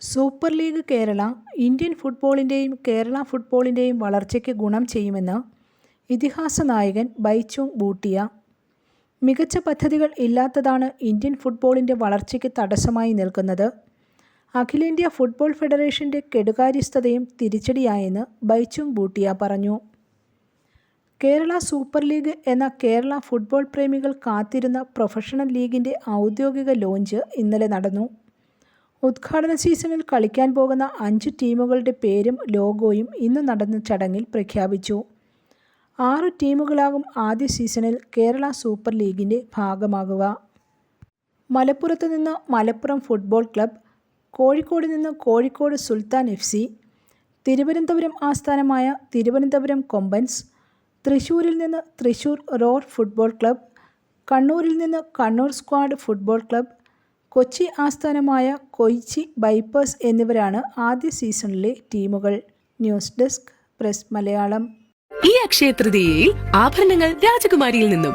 Super league Kerala Indian ഫുട്ബോളിന്റെയും കേരള ഫുട്ബോളിന്റെയും വളർച്ചയ്ക്ക് ഗുണം ചെയ്യുമെന്ന് ഇതിഹാസ നായകൻ ബൈചുങ് ബൂട്ടിയ. മികച്ച പദ്ധതികൾ ഇല്ലാത്തതാണ് ഇന്ത്യൻ ഫുട്ബോളിന്റെ വളർച്ചയ്ക്ക് തടസ്സമായി നിൽക്കുന്നത്. അഖിലേന്ത്യാ ഫുട്ബോൾ ഫെഡറേഷന്റെ കെടുകാര്യസ്ഥതയും തിരിച്ചടിയായെന്ന് ബൈചുങ് ബൂട്ടിയ പറഞ്ഞു. കേരള സൂപ്പർ ലീഗ് എന്ന കേരള ഫുട്ബോൾ പ്രേമികൾ കാത്തിരുന്ന പ്രൊഫഷണൽ ലീഗിന്റെ ഔദ്യോഗിക ലോഞ്ച് ഇന്നലെ നടന്നു. ഉദ്ഘാടന സീസണിൽ കളിക്കാൻ പോകുന്ന അഞ്ച് ടീമുകളുടെ പേരും ലോഗോയും ഇന്ന് നടന്ന ചടങ്ങിൽ പ്രഖ്യാപിച്ചു. ആറ് ടീമുകളാകും ആദ്യ സീസണിൽ കേരള സൂപ്പർ ലീഗിന്റെ ഭാഗമാകുക. മലപ്പുറത്ത് നിന്ന് മലപ്പുറം ഫുട്ബോൾ ക്ലബ് കോഴിക്കോട് നിന്ന് കോഴിക്കോട് സുൽത്താൻ എഫ് സി തിരുവനന്തപുരം ആസ്ഥാനമായ തിരുവനന്തപുരം കൊമ്പൻസ് തൃശ്ശൂരിൽ നിന്ന് തൃശ്ശൂർ റോർ ഫുട്ബോൾ ക്ലബ് കണ്ണൂരിൽ നിന്ന് Kannur squad football club Kochi ആസ്ഥാനമായ കൊയ്ച്ചി ബൈപ്പേഴ്സ് എന്നിവരാണ് ആദ്യ സീസണിലെ ടീമുകൾ. News desk press Malayalam. ഈ അക്ഷയ തൃതീയയിൽ ആഭരണങ്ങൾ രാജകുമാരിയിൽ നിന്നും